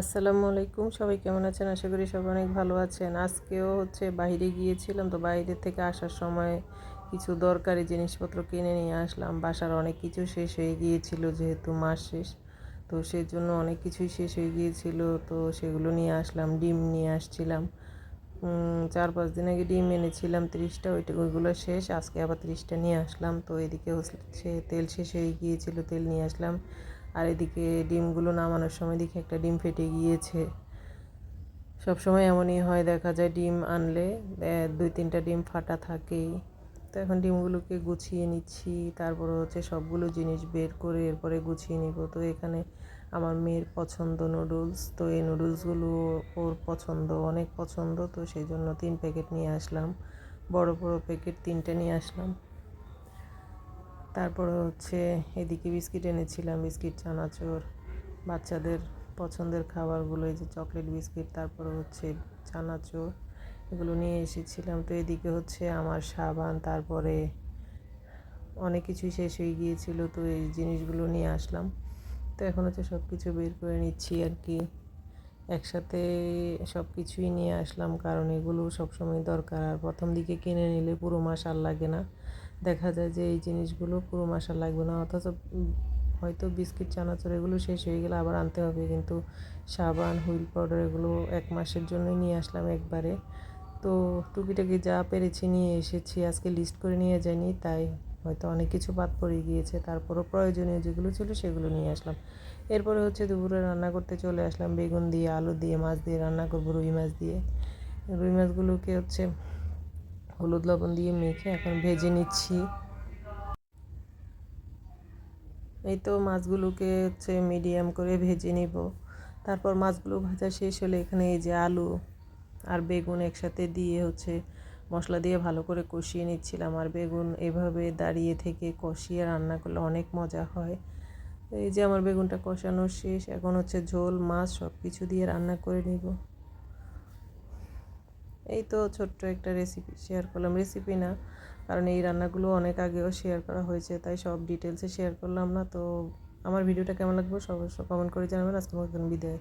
আসসালামু আলাইকুম। সবাই কেমন আছেন? আশা করি সবাই অনেক ভালো আছেন। আজকেও হচ্ছে বাইরে গিয়েছিলাম, তো বাইরে থেকে আসার সময় কিছু দরকারি জিনিসপত্র কিনে নিয়ে আসলাম। বাসার অনেক কিছু শেষ হয়ে গিয়েছিল, যেহেতু মাস শেষ। তো সেই জন্য অনেক কিছুই শেষ হয়ে গিয়েছিল, তো সেগুলো নিয়ে আসলাম, ডিম নিয়ে আসছিলাম। চার পাঁচ দিন আগে ডিম এনেছিলাম, তিরিশটা, ওইটা, ওইগুলো শেষ। আজকে আবার তিরিশটা নিয়ে আসলাম। তো এদিকে হচ্ছে তেল শেষ হয়ে গিয়েছিল, তেল নিয়ে আসলাম। আর এদিকে ডিমগুলো নামানোর সময় দেখি একটা ডিম ফেটে গিয়েছে। সব সময় এমনই হয়, দেখা যায় ডিম আনলে দুই তিনটা ডিম ফাটা থাকেই। তো এখন ডিমগুলোকে গুছিয়ে নিচ্ছি, তারপর হচ্ছে সবগুলো জিনিস বের করে এরপরে গুছিয়ে নিব। তো এখানে আমার মেয়ের পছন্দ নুডলস, তো এই নুডলসগুলো ওর পছন্দ, অনেক পছন্দ, তো সেই জন্য তিন প্যাকেট নিয়ে আসলাম। বড় বড় প্যাকেট তিনটে নিয়ে আসলাম। তারপরে হচ্ছে এদিকে বিস্কিট এনেছিলাম, বিস্কিট, চানাচুর, বাচ্চাদের পছন্দের খাবারগুলো, এই যে চকলেট বিস্কিট, তারপরে হচ্ছে চানাচুর, এগুলো নিয়ে এসেছিলাম। তো এদিকে হচ্ছে আমার সাবান, তারপরে অনেক কিছুই শেষ হয়ে গিয়েছিল, তো এই জিনিসগুলো নিয়ে আসলাম। তো এখন হচ্ছে সব কিছু বের করে নিচ্ছি আর কি। একসাথে সব কিছুই নিয়ে আসলাম, কারণ এগুলো সবসময় দরকার। আর প্রথম দিকে কিনে নিলে পুরো মাস আর লাগে না। দেখা যায় যে এই জিনিসগুলো পুরো মাস লাগবে না, অথচ হয়তো বিস্কিট, চানাচুর এগুলো শেষ হয়ে গেলে আবার আনতে হবে। কিন্তু সাবান, হুইল পাউডার এগুলো এক মাসের জন্যই নিয়ে আসলাম একবারে। তো টুকিটাকি যা পেরেছি নিয়ে এসেছি, আজকে লিস্ট করে নিয়ে যাইনি, তাই হয়তো অনেক কিছু বাদ পড়ে গিয়েছে। তারপরও প্রয়োজনীয় যেগুলো ছিল সেগুলো নিয়ে আসলাম। এরপরে হচ্ছে দুপুরে রান্না করতে চলে আসলাম বেগুন দিয়ে, আলু দিয়ে, মাছ দিয়ে, রান্না করব রুই মাছ দিয়ে। রুই মাছগুলোকে হচ্ছে হলুদ লবণ দিয়ে মেখে এখন ভেজে নিচ্ছি। এই তো মাছগুলোকে হচ্ছে মিডিয়াম করে ভেজে নিব। তারপর মাছগুলো ভাজা শেষ হলে এখানে এই যে আলু আর বেগুন একসাথে দিয়ে হচ্ছে মশলা দিয়ে ভালো করে কষিয়ে নিচ্ছিলাম। আর বেগুন এভাবে দাঁড়িয়ে থেকে কষিয়ে রান্না করলে অনেক মজা হয়। এই যে আমার বেগুনটা কষানো শেষ, এখন হচ্ছে ঝোল, মাছ সব কিছু দিয়ে রান্না করে নিব। এই তো ছোট্ট একটা রেসিপি শেয়ার করলাম। রেসিপি না, কারণ এই রান্নাগুলো অনেক আগেও শেয়ার করা হয়েছে, তাই সব ডিটেলসে শেয়ার করলাম না। তো আমার ভিডিওটা কেমন লাগবে সব কমেন্ট করে জানাবেন। আজকে মতন বিদায়।